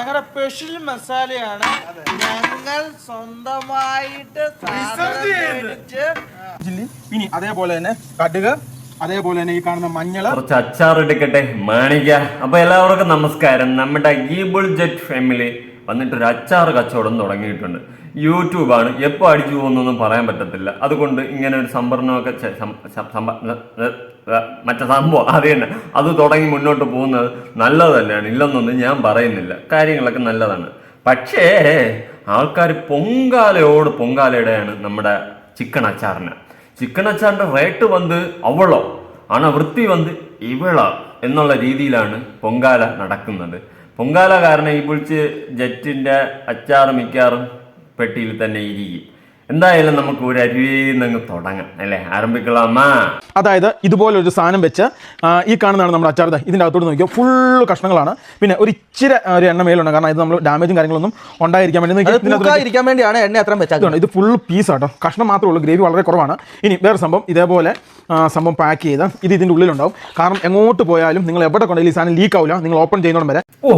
ഞങ്ങളുടെ സ്പെഷ്യൽ മസാലയാണ് ഞങ്ങൾ സ്വന്തമായിട്ട് ഇനി അതേപോലെ തന്നെ കടുക് അതേപോലെ തന്നെ ഈ കാണുന്ന മഞ്ഞൾ കുറച്ച് അച്ചാർ എടുക്കട്ടെ മാണിക്ക അപ്പൊ എല്ലാവർക്കും നമസ്കാരം. നമ്മുടെ ഗീബിൾ ജെറ്റ് ഫാമിലി വന്നിട്ടൊരു അച്ചാർ കച്ചവടം തുടങ്ങിയിട്ടുണ്ട്. യൂട്യൂബാണ്. എപ്പോൾ അടിച്ചു പോകുന്നൊന്നും പറയാൻ പറ്റത്തില്ല. അതുകൊണ്ട് ഇങ്ങനെ ഒരു സംഭരണമൊക്കെ മറ്റേ സംഭവം അത് തന്നെ. അത് തുടങ്ങി മുന്നോട്ട് പോകുന്നത് നല്ലത് തന്നെയാണ്. ഇല്ലെന്നൊന്നും ഞാൻ പറയുന്നില്ല. കാര്യങ്ങളൊക്കെ നല്ലതാണ്. പക്ഷേ ആൾക്കാർ പൊങ്കാലയോട് പൊങ്കാലയുടെയാണ് നമ്മുടെ ചിക്കൻ അച്ചാറിന്. ചിക്കൻ അച്ചാറിന്റെ റേറ്റ് വന്ന് അവളോ? ആണ് വൃത്തി വന്ന് ഇവള? എന്നുള്ള രീതിയിലാണ് പൊങ്കാല നടക്കുന്നത്. പൊങ്കാല കാരണം ഈ പൊളിച്ച് ജെറ്റിന്റെ അച്ചാറ് മിക്കാറും പെട്ടിയിൽ തന്നെ ഇരിക്കും. എന്തായാലും നമുക്ക് ഒരു അരുവിന്ന് തുടങ്ങാം അല്ലേ? ആരംഭിക്കലാമാ അതായത് ഇതുപോലെ ഒരു സാധനം വെച്ച് ഈ കാണുന്നതാണ് നമ്മുടെ അച്ചാർ ഇതിന്റെ ഇതിന്റെ അകത്തോട്ട് നോക്കിയോ ഫുൾ കഷ്ണങ്ങളാണ്. പിന്നെ ഒരു ഇച്ചിരി ഒരു എണ്ണ മേലുണ്ട് കാരണം ഇത് നമ്മൾ ഡാമേജും കാര്യങ്ങളൊന്നും ഉണ്ടായിരിക്കാൻ വേണ്ടി ഇരിക്കാൻ വേണ്ടിയാണ് എണ്ണ അത്ര വെച്ചാൽ ഇത് ഫുൾ പീസ് ആട്ടോ. കഷ്ണം മാത്രമേ ഉള്ളൂ ഗ്രേവി വളരെ കുറവാണ്. ഇനി വേറെ സംഭവം ഇതേപോലെ സംഭവം പാക്ക് ചെയ്ത് ഇത് ഇതിന്റെ ഉള്ളിലുണ്ടാവും. കാരണം എങ്ങോട്ട് പോയാലും നിങ്ങൾ എവിടെ കൊണ്ടെങ്കിലും ഈ സാധനം ലീക്ക് ആവില്ല നിങ്ങൾ ഓപ്പൺ ചെയ്യുന്നോടും വരെ. ഓ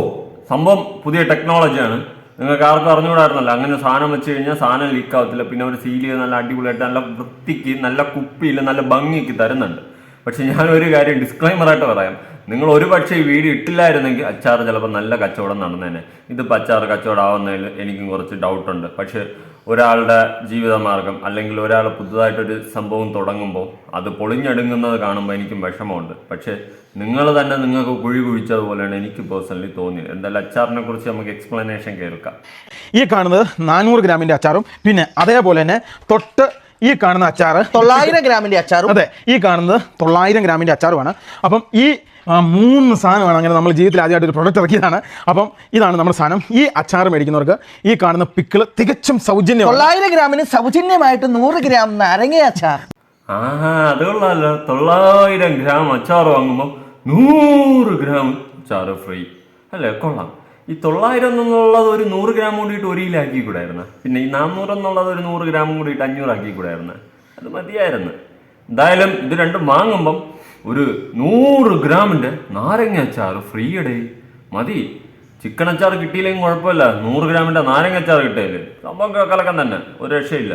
സംഭവം പുതിയ ടെക്നോളജിയാണ് നിങ്ങൾക്ക് ആർക്കും അറിഞ്ഞുകൂടായിരുന്നല്ലോ. അങ്ങനെ സാധനം വെച്ച് കഴിഞ്ഞാൽ സാധനം ലീക്ക് ആവത്തില്ല. പിന്നെ ഒരു സീൽ ചെയ്ത് നല്ല അടിപൊളിയായിട്ട് നല്ല വൃത്തിക്ക് നല്ല കുപ്പിയിൽ നല്ല ഭംഗിക്ക് തരുന്നുണ്ട്. പക്ഷെ ഞാൻ ഒരു കാര്യം ഡിസ്ക്ലൈമർ ആയിട്ട് പറയാം. നിങ്ങൾ ഒരു പക്ഷേ ഈ വീഡിയോ ഇട്ടില്ലായിരുന്നെങ്കിൽ അച്ചാർ ചിലപ്പോൾ നല്ല കച്ചവടം നടന്നേനെ. ഇത് അച്ചാർ കച്ചവടം ആവുന്നതിൽ എനിക്കും കുറച്ച് ഡൗട്ടുണ്ട് പക്ഷെ ഒരാളുടെ ജീവിതമാർഗം അല്ലെങ്കിൽ ഒരാൾ പുതുതായിട്ടൊരു സംഭവം തുടങ്ങുമ്പോൾ അത് പൊളിഞ്ഞടുങ്ങുന്നത് കാണുമ്പോൾ എനിക്കും വിഷമമുണ്ട്. പക്ഷേ നിങ്ങൾ തന്നെ നിങ്ങൾക്ക് കുഴി കുഴിച്ചതുപോലെയാണ് എനിക്ക് പേഴ്സണലി തോന്നിയത്. എന്തായാലും അച്ചാറിനെ കുറിച്ച് നമുക്ക് എക്സ്പ്ലനേഷൻ കേൾക്കാം. ഈ കാണുന്നത് നാനൂറ് ഗ്രാമിന്റെ അച്ചാറും പിന്നെ അതേപോലെ തന്നെ തൊട്ട് ഈ കാണുന്ന അച്ചാറ് തൊള്ളായിരം ഗ്രാമിന്റെ അച്ചാറും അതെ ഈ കാണുന്നത് തൊള്ളായിരം ഗ്രാമിന്റെ അച്ചാറുമാണ്. അപ്പം ഈ മൂന്ന് സാധനമാണ് അങ്ങനെ നമ്മൾ ജീവിതത്തിൽ ആദ്യമായിട്ട് ഒരു പ്രൊഡക്റ്റ് ഇറക്കിയതാണ്. അപ്പം ഇതാണ് നമ്മുടെ സാധനം. ഈ അച്ചാർ മേടിക്കുന്നവർക്ക് ഈ കാണുന്ന പിക്കിൾ തികച്ചും സൗജന്യം തൊള്ളായിരം ഗ്രാമിന് സൗജന്യമായിട്ട് നൂറ് ഗ്രാം നാരങ്ങ അച്ചാർ. ആ അത് കൊള്ളാമല്ലോ തൊള്ളായിരം ഗ്രാം അച്ചാർ വാങ്ങുമ്പോൾ നൂറ് ഗ്രാം അച്ചാർ ഫ്രീ. അല്ലേ കൊള്ളാം. ഈ തൊള്ളായിരം എന്നുള്ളത് ഒരു നൂറ് ഗ്രാം കൂടിയിട്ട് ഒരു കിലോ ആക്കി കൂടായിരുന്നു. പിന്നെ ഈ നാനൂറ് എന്നുള്ളത് ഒരു നൂറ് ഗ്രാം കൂടിയിട്ട് അഞ്ഞൂറാക്കി കൂടായിരുന്നു. അത് മതിയായിരുന്നു. എന്തായാലും ഇത് രണ്ടും വാങ്ങുമ്പം ഒരു നൂറ് ഗ്രാമിന്റെ നാരങ്ങ അച്ചാർ ഫ്രീ ഇടേ മതി. ചിക്കൻ അച്ചാർ കിട്ടിയില്ലെങ്കിൽ കുഴപ്പമില്ല. നൂറ് ഗ്രാമിന്റെ നാരങ്ങ അച്ചാർ കിട്ടിയില്ലേ സംഭവം കലക്കം തന്നെ. ഒരു രക്ഷയില്ല.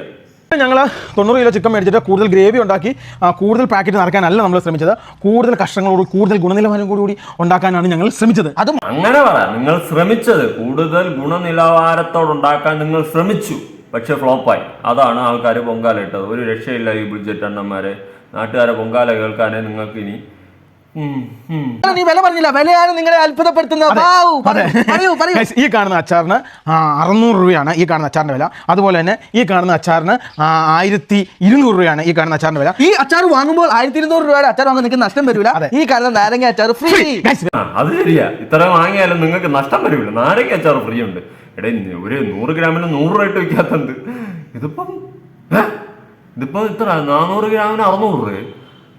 ഞങ്ങൾ തൊണ്ണൂറ് കിലോ ചിക്കൻ മേടിച്ചിട്ട് കൂടുതൽ ഗ്രേവി ഉണ്ടാക്കി കൂടുതൽ പാക്കറ്റ് നടക്കാനല്ല നമ്മൾ ശ്രമിച്ചത്. കൂടുതൽ കഷ്ടങ്ങളോട് കൂടുതൽ ഗുണനിലവാരം കൂടി ഉണ്ടാക്കാനാണ് ഞങ്ങൾ ശ്രമിച്ചത്. അതും അങ്ങനെ നിങ്ങൾ ശ്രമിച്ചത് കൂടുതൽ ഗുണനിലവാരത്തോടുണ്ടാക്കാൻ നിങ്ങൾ ശ്രമിച്ചു പക്ഷെ ഫ്ലോപ്പായി. അതാണ് ആൾക്കാർ പൊങ്കാലിട്ടത് ഒരു രക്ഷയില്ല ഈ ബുഡ്ജറ്റ് അണ്ണന്മാരെ. നാട്ടുകാരെ പൊങ്കാല കേൾക്കാനേ നിങ്ങൾക്ക് ഇനി. നീ വില പറഞ്ഞില്ല. വിലയാണ് നിങ്ങളെ അത്ഭുതപ്പെടുത്തുന്നത്. ഈ കാണുന്ന അച്ചാറിന് അറുന്നൂറ് രൂപയാണ് ഈ കാണുന്ന അച്ചാറിന്റെ വില. അതുപോലെ തന്നെ ഈ കാണുന്ന അച്ചാറിന് ആയിരത്തി ഇരുന്നൂറ് രൂപയാണ് ഈ കാണുന്ന അച്ചാറിന്റെ വില. ഈ അച്ചാർ വാങ്ങുമ്പോൾ ആയിരത്തി ഇരുന്നൂറ് രൂപയുടെ അച്ചാർ വാങ്ങുമ്പോൾ നിങ്ങൾക്ക് നഷ്ടം വരില്ല ഈ കാണുന്ന നാരങ്ങ അച്ചാർ ഫ്രീ അത് ശരിയാ. ഇത്ര വാങ്ങിയാലും നിങ്ങൾക്ക് നഷ്ടം വരില്ല നാരങ്ങ അച്ചാർ ഫ്രീ ഉണ്ട്. എടേ ഒരു നൂറ് ഗ്രാമിന് നൂറ് രൂപ ഇട്ട് വയ്ക്കാത്തത് ഇതിപ്പം? ഇതിപ്പോ ഇത്ര നാനൂറ് ഗ്രാമിന് അറുന്നൂറ് രൂപ.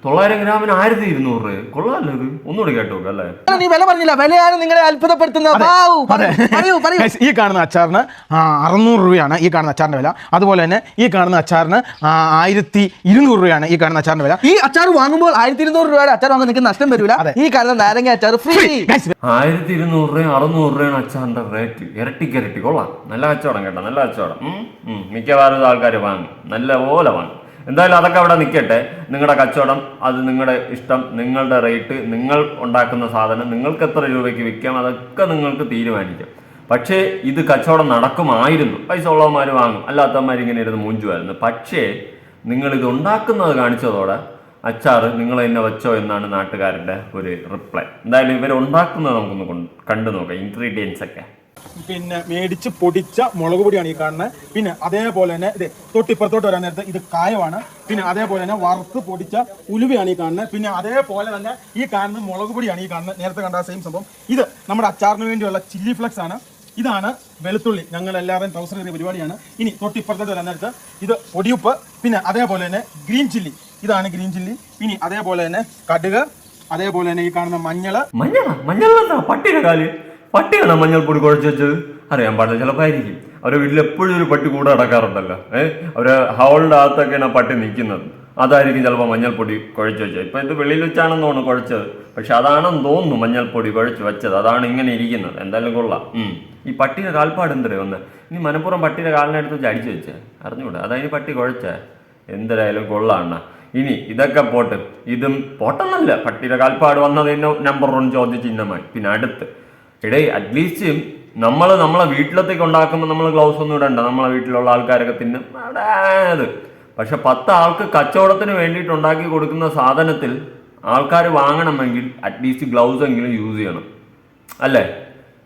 തൊള്ളായിരം ഗ്രാമിന് ആയിരത്തി ഇരുന്നൂറ്. രൂപ കൊള്ളാമല്ലോ ഇത്. ഒന്നുകൂടി കേട്ടോ അല്ലേ? നീ വില പറഞ്ഞില്ല. വിലയാണ് നിങ്ങളെ അത്ഭുതപ്പെടുത്തുന്നത്. ഈ കാണുന്ന അച്ചാറിന് അറുന്നൂറ് രൂപയാണ് ഈ കാണുന്ന അച്ചാറിന്റെ വില. അതുപോലെ തന്നെ ഈ കാണുന്ന അച്ചാറിന് ആയിരത്തി ഇരുന്നൂറ് രൂപയാണ് ഈ കാണുന്ന അച്ചാറിന്റെ വില. ഈ അച്ചാർ വാങ്ങുമ്പോൾ ആയിരത്തി ഇരുന്നൂറ് രൂപയുടെ അച്ചാർ വാങ്ങാൻ നിങ്ങൾക്ക് നഷ്ടം വരില്ല അതെ. ഈ കാണുന്ന നാരങ്ങ അച്ചാർ ഫ്രീ ആയിരത്തി ഇരുന്നൂറ് രൂപയും അറുന്നൂറ് രൂപയാണ് അച്ചാറിന്റെ റേറ്റ് ഇരട്ടിക്ക് ഇരട്ടി. കൊള്ളാം. നല്ല കച്ചവടം കേട്ടോ നല്ല കച്ചവടം. മിക്കവാറും ആൾക്കാർ വാങ്ങും. നല്ല പോലെ വാങ്ങും. എന്തായാലും അതൊക്കെ അവിടെ നിൽക്കട്ടെ നിങ്ങളുടെ കച്ചവടം അത് നിങ്ങളുടെ ഇഷ്ടം നിങ്ങളുടെ റേറ്റ് നിങ്ങൾ ഉണ്ടാക്കുന്ന സാധനം നിങ്ങൾക്ക് എത്ര രൂപയ്ക്ക് വിൽക്കാം അതൊക്കെ നിങ്ങൾക്ക് തീരുമാനിക്കാം. പക്ഷേ ഇത് കച്ചവടം നടക്കുമായിരുന്നു. പൈസ ഉള്ളവന്മാർ വാങ്ങും. അല്ലാത്തവന്മാർ ഇങ്ങനെ ഇരുന്ന് മൂഞ്ചുമായിരുന്നു പക്ഷേ നിങ്ങൾ ഇത് ഉണ്ടാക്കുന്നത് കാണിച്ചതോടെ അച്ചാറ് നിങ്ങൾ എന്നെ വെച്ചോ എന്നാണ് നാട്ടുകാരുടെ ഒരു റിപ്ലൈ എന്തായാലും ഇവർ ഉണ്ടാക്കുന്നത് നമുക്കൊന്ന് കൊണ്ട് കണ്ടു നോക്കാം. ഇൻഗ്രീഡിയൻസ് ഒക്കെ. പിന്നെ മേടിച്ച് പൊടിച്ച മുളക് പൊടിയാണ് ഈ കാണുന്നത് പിന്നെ അതേപോലെ തന്നെ ഇത് തൊട്ടിപ്പുറത്തോട്ട് വരാൻ നേരത്തെ ഇത് കായമാണ് പിന്നെ അതേപോലെ തന്നെ വറുത്ത് പൊടിച്ച ഉലുവയാണ് ഈ കാണുന്നത് പിന്നെ അതേപോലെ തന്നെ ഈ കാണുന്ന മുളക് പൊടിയാണ് ഈ കാണുന്നത് നേരത്തെ കണ്ട സെയിം സംഭവം. ഇത് നമ്മുടെ അച്ചാറിന് വേണ്ടിയുള്ള ചില്ലി ഫ്ലെക്സ് ആണ്. ഇതാണ് വെളുത്തുള്ളി. ഞങ്ങൾ എല്ലാവരും ട്രൗസർ കയറിയ പരിപാടിയാണ്. ഇനി തൊട്ടിപ്പുറത്തോട്ട് വരാൻ നേരത്ത് ഇത് പൊടിയുപ്പ് പിന്നെ അതേപോലെ തന്നെ ഗ്രീൻ ചില്ലി ഇതാണ് ഗ്രീൻ ചില്ലി ഇനി അതേപോലെ തന്നെ കടുക് അതേപോലെ തന്നെ ഈ കാണുന്ന മഞ്ഞൾ. മഞ്ഞൾ? മഞ്ഞളെന്താ? പട്ടിയുടെ കാൽ. പട്ടിയാണോ മഞ്ഞൾപ്പൊടി കുഴച്ച് വെച്ചത്? അറിയാൻ പാടില്ല ചിലപ്പോൾ ആയിരിക്കും. അവരുടെ വീട്ടിൽ എപ്പോഴും ഒരു പട്ടി കൂടെ നടക്കാറുണ്ടല്ലോ. ഏഹ് അവരെ ഹോളിന്റെ അകത്തൊക്കെയാണ് ആ പട്ടി നിൽക്കുന്നത്. അതായിരിക്കും ചിലപ്പോൾ മഞ്ഞൾപ്പൊടി കുഴച്ച് വെച്ചത്. ഇപ്പം ഇത് വെളിയിൽ വെച്ചാണെന്ന് തോന്നുന്നു കുഴച്ചത്. പക്ഷെ അതാണെന്ന് തോന്നുന്നു മഞ്ഞൾപ്പൊടി കുഴച്ച് വെച്ചത്. അതാണ് ഇങ്ങനെ ഇരിക്കുന്നത്. എന്തായാലും കൊള്ളാം. ഈ പട്ടിയുടെ കാൽപ്പാട് എന്തരേ ഒന്ന്? ഇനി മനപ്പുറം പട്ടിയുടെ കാലിനടുത്ത് വെച്ച് അടിച്ചു വെച്ചേ. അറിഞ്ഞുകൂടെ അതായത് പട്ടി കുഴച്ചേ. എന്തരായാലും കൊള്ളാണ്ണ ഇനി ഇതൊക്കെ പോട്ട്. ഇതും പോട്ടെന്നല്ല. പട്ടിയുടെ കാൽപ്പാട് വന്നത് നമ്പർ വൺ ചോദ്യചിഹ്നമായി പിന്നെ അടുത്ത്. ഇടേ അറ്റ്ലീസ്റ്റ് നമ്മൾ നമ്മളെ വീട്ടിലത്തേക്ക് ഉണ്ടാക്കുമ്പോൾ നമ്മൾ ഗ്ലൗസ് ഒന്നും ഇടണ്ട. നമ്മളെ വീട്ടിലുള്ള ആൾക്കാരൊക്കെ തിന്നും. അത്. പക്ഷെ പത്ത് ആൾക്ക് കച്ചവടത്തിന് വേണ്ടിയിട്ട് ഉണ്ടാക്കി കൊടുക്കുന്ന സാധനത്തിൽ ആൾക്കാർ വാങ്ങണമെങ്കിൽ അറ്റ്ലീസ്റ്റ് ഗ്ലൗസ് എങ്കിലും യൂസ് ചെയ്യണം. അല്ലേ?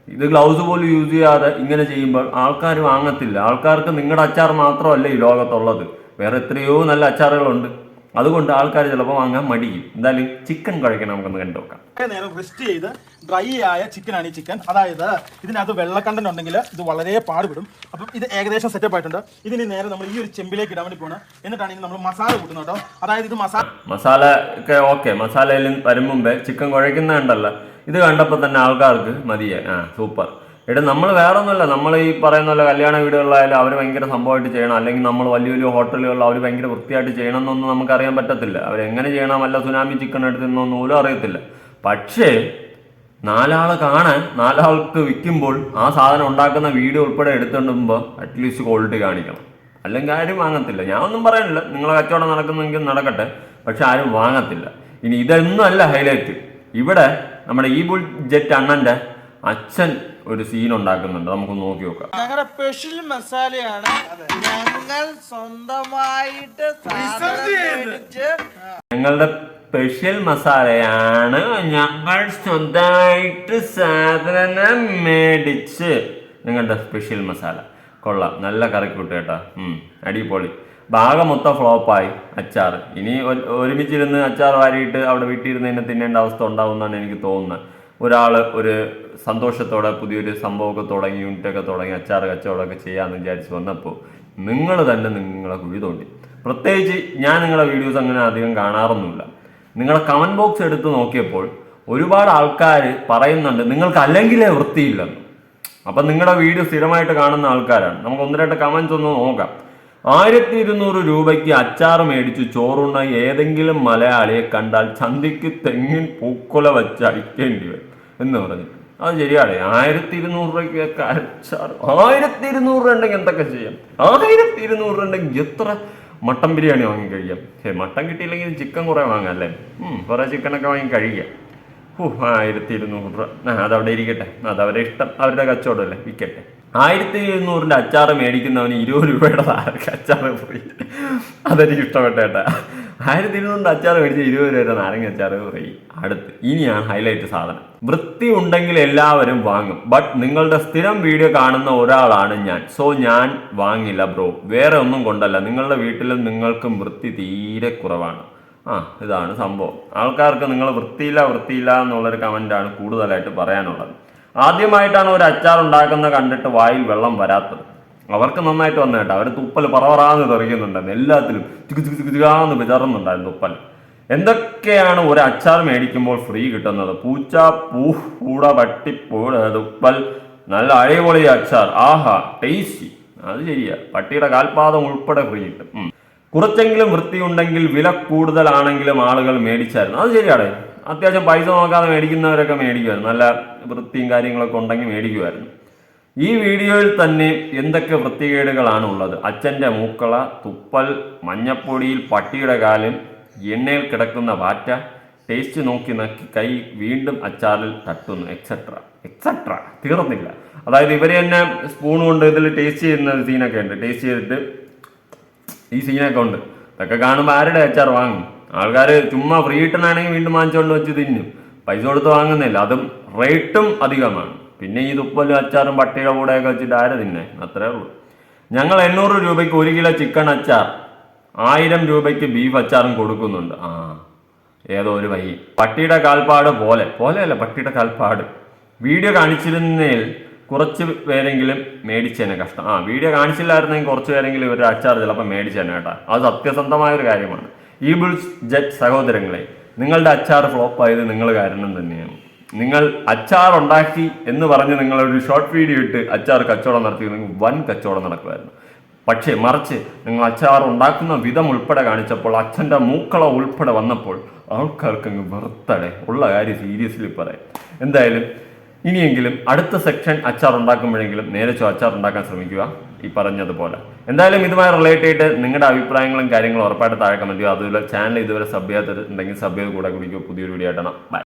ഇത് ഗ്ലൗസ് പോലും യൂസ് ചെയ്യാതെ ഇങ്ങനെ ചെയ്യുമ്പോൾ ആൾക്കാർ വാങ്ങത്തില്ല. ആൾക്കാർക്ക് നിങ്ങളുടെ അച്ചാർ മാത്രമല്ല ഈ ലോകത്തുള്ളത്. വേറെ എത്രയോ നല്ല അച്ചാറുകളുണ്ട്. അതുകൊണ്ട് ആൾക്കാർ ചിലപ്പോൾ വാങ്ങാൻ മടിക്കും എന്തായാലും ചിക്കൻ കുഴയ്ക്കണം നമുക്കൊന്ന് കണ്ടു നോക്കാം. നേരം റെസ്റ്റ് ചെയ്ത് ഡ്രൈ ആയ ചിക്കൻ ആണ് ഈ ചിക്കൻ അതായത് ഇതിനകത്ത് വെള്ളക്കണ്ടൻ ഉണ്ടെങ്കിൽ ഇത് വളരെ പാടുപെടും. അപ്പം ഇത് ഏകദേശം സെറ്റപ്പ് ആയിട്ടുണ്ട്. ഇതിന് നേരെ നമ്മൾ ഈ ഒരു ചെമ്പിലേക്ക് ഇടാൻ വേണ്ടി പോകണം എന്നിട്ടാണ് നമ്മൾ മസാല കൂട്ടുന്നത് കേട്ടോ. അതായത് ഇത് മസാല മസാല ഒക്കെ ഓക്കെ മസാലയിൽ വരും മുമ്പേ ചിക്കൻ കുഴയ്ക്കുന്ന കണ്ടല്ലോ ഇത് കണ്ടപ്പോൾ തന്നെ ആൾക്കാർക്ക് മതിയായി. ആ സൂപ്പർ എടാ നമ്മൾ വേറെ ഒന്നുമല്ല നമ്മൾ ഈ പറയുന്ന പോലെ കല്യാണ വീടുകളിലായാലും അവർ ഭയങ്കര സംഭവമായിട്ട് ചെയ്യണം. അല്ലെങ്കിൽ നമ്മൾ വലിയ വലിയ ഹോട്ടലുകളിൽ അവർ ഭയങ്കര വൃത്തിയായിട്ട് ചെയ്യണം എന്നൊന്നും നമുക്കറിയാൻ പറ്റത്തില്ല. അവരെങ്ങനെ ചെയ്യണം? വല്ല സുനാമി ചിക്കൻ എടുത്തെന്നൊന്നും പോലും അറിയത്തില്ല. പക്ഷേ നാലാളെ കാണാൻ നാലാൾക്ക് വിൽക്കുമ്പോൾ ആ സാധനം ഉണ്ടാക്കുന്ന വീഡിയോ ഉൾപ്പെടെ എടുത്തുകൊണ്ടുമ്പോൾ അറ്റ്ലീസ്റ്റ് ക്വാളിറ്റി കാണിക്കണം. അല്ലെങ്കിൽ ആരും വാങ്ങത്തില്ല. ഒന്നും പറയാനില്ല. നിങ്ങളെ കച്ചവടം നടക്കുന്നെങ്കിൽ നടക്കട്ടെ. പക്ഷെ ആരും വാങ്ങത്തില്ല. ഇനി ഇതൊന്നും അല്ല ഹൈലൈറ്റ് ഇവിടെ നമ്മുടെ ഈ ബുൾ ജെറ്റ് അണ്ണന്റെ അച്ഛൻ ഒരു സീൻ ഉണ്ടാക്കുന്നുണ്ട്. നമുക്ക് നോക്കി നോക്കാം. ഞങ്ങളുടെ സ്പെഷ്യൽ മസാലയാണ് ഞങ്ങൾ സ്വന്തമായിട്ട് ഞങ്ങളുടെ സ്പെഷ്യൽ മസാലയാണ് ഞങ്ങൾ സ്വന്തമായിട്ട് സാധനം മേടിച്ച് നിങ്ങളുടെ സ്പെഷ്യൽ മസാല കൊള്ളാം. നല്ല കറിക്കൂട്ട് കേട്ടോ. ഉം, അടിപൊളി. ഭാഗം മൊത്തം ഫ്ലോപ്പായി. അച്ചാർ ഇനി ഒരു- ഒരുമിച്ചിരുന്ന് അച്ചാർ വാരിയിട്ട് അവിടെ വീട്ടിലിരുന്ന് തിന്നേണ്ട അവസ്ഥ ഉണ്ടാവുമെന്നാണ് എനിക്ക് തോന്നുന്നത്. ഒരാൾ ഒരു സന്തോഷത്തോടെ പുതിയൊരു സംഭവമൊക്കെ തുടങ്ങി യൂണിറ്റൊക്കെ തുടങ്ങി അച്ചാർ കച്ചവടമൊക്കെ ചെയ്യാമെന്ന് വിചാരിച്ച് വന്നപ്പോൾ നിങ്ങൾ തന്നെ നിങ്ങളെ കുഴി തോണ്ടി. പ്രത്യേകിച്ച് ഞാൻ നിങ്ങളെ വീഡിയോസ് അങ്ങനെ അധികം കാണാറൊന്നുമില്ല. നിങ്ങളെ കമന്റ് ബോക്സ് എടുത്ത് നോക്കിയപ്പോൾ ഒരുപാട് ആൾക്കാർ പറയുന്നുണ്ട് നിങ്ങൾക്ക് അല്ലെങ്കിലേ വൃത്തിയില്ലെന്ന്. അപ്പം നിങ്ങളുടെ വീഡിയോ സ്ഥിരമായിട്ട് കാണുന്ന ആൾക്കാരാണ്. നമുക്ക് ഒന്ന് രണ്ട് കമൻസ് ഒന്ന് നോക്കാം. ആയിരത്തി ഇരുന്നൂറ് രൂപയ്ക്ക് അച്ചാർ മേടിച്ച് ചോറുണ്ണ ഏതെങ്കിലും മലയാളിയെ കണ്ടാൽ ചന്തിക്ക് തെങ്ങിൻ പൂക്കുല വെച്ച് അടിക്കേണ്ടി വരും. എന്ന് പറഞ്ഞു. അത് ശരിയാണ്. ആയിരത്തി ഇരുന്നൂറ് രൂപയ്ക്കൊക്കെ അച്ചാർ ആയിരത്തി ഇരുന്നൂറ് രൂപ ഉണ്ടെങ്കിൽ എന്തൊക്കെ ചെയ്യാം? ആയിരത്തി ഇരുന്നൂറ് രൂപ ഉണ്ടെങ്കിൽ എത്ര മട്ടൻ ബിരിയാണി വാങ്ങി കഴിക്കാം? ശരി മട്ടൻ കിട്ടിയില്ലെങ്കിൽ ചിക്കൻ കുറേ വാങ്ങാം അല്ലേ? കുറേ ചിക്കനൊക്കെ വാങ്ങി കഴിക്കാം. ഓ ആയിരത്തി ഇരുന്നൂറ് രൂപ അതവിടെ ഇരിക്കട്ടെ. അതവരെ ഇഷ്ടം. അവരുടെ കച്ചവടമല്ലേ വിൽക്കട്ടെ. ആയിരത്തി ഇരുന്നൂറിന്റെ അച്ചാർ മേടിക്കുന്നവന് ഇരുപത് രൂപയുടെ അച്ചാർ പോയി. അതെനിക്ക് ഇഷ്ടപ്പെട്ട കേട്ടാ. ആയിരത്തി ഇരുന്നൂറിന്റെ അച്ചാർ മേടിച്ച ഇരുപത് രൂപയുടെ നാരങ്ങ അച്ചാർ പോയി. അടുത്ത്. ഇനിയാണ് ഹൈലൈറ്റ് സാധനം. വൃത്തി ഉണ്ടെങ്കിൽ എല്ലാവരും വാങ്ങും. ബട്ട് നിങ്ങളുടെ സ്ഥിരം വീഡിയോ കാണുന്ന ഒരാളാണ് ഞാൻ. സോ ഞാൻ വാങ്ങില്ല ബ്രോ വേറെ ഒന്നും കൊണ്ടല്ല. നിങ്ങളുടെ വീട്ടിലും നിങ്ങൾക്കും വൃത്തി തീരെ കുറവാണ്. ആ ഇതാണ് സംഭവം. ആൾക്കാർക്ക് നിങ്ങൾ വൃത്തിയില്ല വൃത്തിയില്ല എന്നുള്ളൊരു കമന്റാണ് കൂടുതലായിട്ട് പറയാനുള്ളത്. ആദ്യമായിട്ടാണ് ഒരു അച്ചാർ ഉണ്ടാക്കുന്ന കണ്ടിട്ട് വായിൽ വെള്ളം വരാത്തത്. അവർക്ക് നന്നായിട്ട് വന്നു കേട്ടോ അവർ തുപ്പൽ പറവറാന്ന് തെറിക്കുന്നുണ്ടായിരുന്നു. എല്ലാത്തിലും ചുക്കു ചുക്കു ചുക്ക് ചുക്കാന്ന് വിതറുന്നുണ്ടായിരുന്നു തുപ്പൽ എന്തൊക്കെയാണ് ഒരു അച്ചാർ മേടിക്കുമ്പോൾ ഫ്രീ കിട്ടുന്നത്? പൂച്ച പൂ പൂട പട്ടി പൂട തുപ്പൽ. നല്ല അടിപൊളി അച്ചാർ. ആഹാ ടേസ്റ്റി. അത് ശരിയാ. പട്ടിയുടെ കാൽപാദം ഉൾപ്പെടെ ഫ്രീ കിട്ടും. കുറച്ചെങ്കിലും വൃത്തിയുണ്ടെങ്കിൽ വില കൂടുതലാണെങ്കിലും ആളുകൾ മേടിച്ചായിരുന്നു. അത് ശരിയാണ്. അത്യാവശ്യം പൈസ നോക്കാതെ മേടിക്കുന്നവരൊക്കെ മേടിക്കുമായിരുന്നു. നല്ല വൃത്തിയും കാര്യങ്ങളൊക്കെ ഉണ്ടെങ്കിൽ മേടിക്കുമായിരുന്നു. ഈ വീഡിയോയിൽ തന്നെ എന്തൊക്കെ വൃത്തികേടുകളാണ് ഉള്ളത് അച്ഛന്റെ മൂക്കള തുപ്പൽ മഞ്ഞപ്പൊടിയിൽ പട്ടിയുടെ കാലും എണ്ണയിൽ കിടക്കുന്ന വാറ്റ ടേസ്റ്റ് നോക്കി നക്കി കൈ വീണ്ടും അച്ചാറിൽ തട്ടുന്നു എക്സെട്ര എക്സെട്ര തീർന്നില്ല. അതായത് ഇവർ തന്നെ സ്പൂൺ കൊണ്ട് ഇതിൽ ടേസ്റ്റ് ചെയ്യുന്ന സീനൊക്കെ ഉണ്ട്. ടേസ്റ്റ് ചെയ്തിട്ട് ഈ സീനൊക്കെ ഉണ്ട്. ഇതൊക്കെ കാണുമ്പോൾ ആരുടെ അച്ചാർ വാങ്ങും? ആൾക്കാർ ചുമ്മാ ഫ്രീ കിട്ടുന്നതാണെങ്കിൽ വീണ്ടും വാങ്ങിച്ചുകൊണ്ട് വെച്ച് തിന്നും. പൈസ കൊടുത്ത് വാങ്ങുന്നില്ല. അതും റേറ്റും അധികമാണ്. പിന്നെ ഈ തുപ്പലും അച്ചാറും പട്ടിയുടെ കൂടെയൊക്കെ വെച്ചിട്ട് ആരെ തിന്നെ? അത്രേ ഉള്ളൂ. ഞങ്ങൾ എണ്ണൂറ് രൂപയ്ക്ക് ഒരു കിലോ ചിക്കൻ അച്ചാർ ആയിരം രൂപയ്ക്ക് ബീഫ് അച്ചാറും കൊടുക്കുന്നുണ്ട്. ആ ഏതോ ഒരു വഴി. പട്ടിയുടെ കാൽപ്പാട് പോലെ പോലെയല്ല പട്ടിയുടെ കാൽപ്പാട്. വീഡിയോ കാണിച്ചിരുന്നതിൽ കുറച്ച് പേരെങ്കിലും മേടിച്ചേനെ കഷ്ടം. ആ വീഡിയോ കാണിച്ചില്ലായിരുന്നെങ്കിൽ കുറച്ച് പേരെങ്കിലും ഒരു അച്ചാർ ചിലപ്പോൾ മേടിച്ചേനെ കേട്ടോ. അത് സത്യസന്ധമായ ഒരു കാര്യമാണ്. ഈ ബുൾസ് ജെറ്റ് സഹോദരങ്ങളെ നിങ്ങളുടെ അച്ചാർ ഫ്ലോപ്പ് ആയത് നിങ്ങൾ കാരണം തന്നെയാണ്. നിങ്ങൾ അച്ചാർ ഉണ്ടാക്കി എന്ന് പറഞ്ഞ് നിങ്ങളൊരു ഷോർട്ട് വീഡിയോ ഇട്ട് അച്ചാർ കച്ചവടം നടത്തിയിരുന്നെങ്കിൽ വൻ കച്ചവടം നടക്കുമായിരുന്നു. പക്ഷേ മറിച്ച് നിങ്ങൾ അച്ചാർ ഉണ്ടാക്കുന്ന വിധം ഉൾപ്പെടെ കാണിച്ചപ്പോൾ അച്ഛന്റെ മൂക്കള ഉൾപ്പെടെ വന്നപ്പോൾ ആൾക്കാർക്ക് അങ്ങ് വെറുത്തടെ. ഉള്ള കാര്യം സീരിയസ്ലി പറയാം. എന്തായാലും ഇനിയെങ്കിലും അടുത്ത സെക്ഷൻ അച്ചാർ ഉണ്ടാക്കുമ്പോഴെങ്കിലും നേരെ ചോ അച്ചാർ ഉണ്ടാക്കാൻ ശ്രമിക്കുക. ഈ പറഞ്ഞതുപോലെ. എന്തായാലും ഇതുമായി റിലേറ്റ് ചെയ്ത് നിങ്ങളുടെ അഭിപ്രായങ്ങളും കാര്യങ്ങളും ഉറപ്പായിട്ട് താഴെ കമന്റ് ചെയ്യുക. അതുപോലെ ചാനൽ ഇതുവരെ സബ് ചെയ്യാത്തുണ്ടെങ്കിൽ സബ് ചെയ്ത് കൂടെ കുടിക്കുക. പുതിയൊരു വീഡിയോ ആയിട്ടാണ് ബൈ